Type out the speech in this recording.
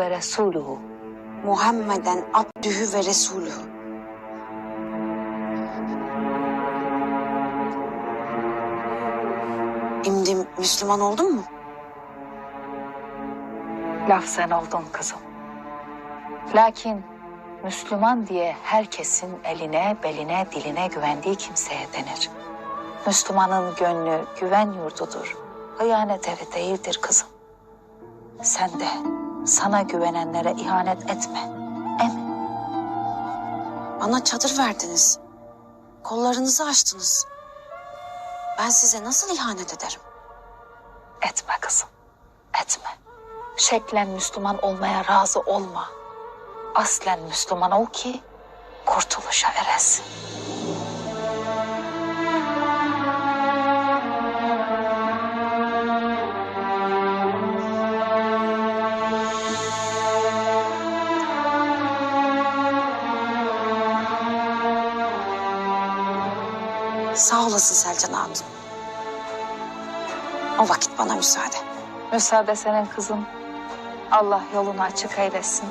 ve resuluhu. Muhammeden abdühü ve resulühü. Şimdi Müslüman oldun mu? Laf sen oldun kızım. Lakin Müslüman diye herkesin eline, beline, diline güvendiği kimseye denir. Müslümanın gönlü güven yurdudur. Hıyanet evi değildir kızım. Sen de sana güvenenlere ihanet etme. Emin. Bana çadır verdiniz. Kollarınızı açtınız. Ben size nasıl ihanet ederim? Etme kızım. Etme. Şeklen Müslüman olmaya razı olma. Aslen Müslüman ol ki kurtuluşa eresin. Sağ olasın Selcan Hatun. O vakit bana müsaade. Müsaade senin kızım. Allah yolunu açık eylesin.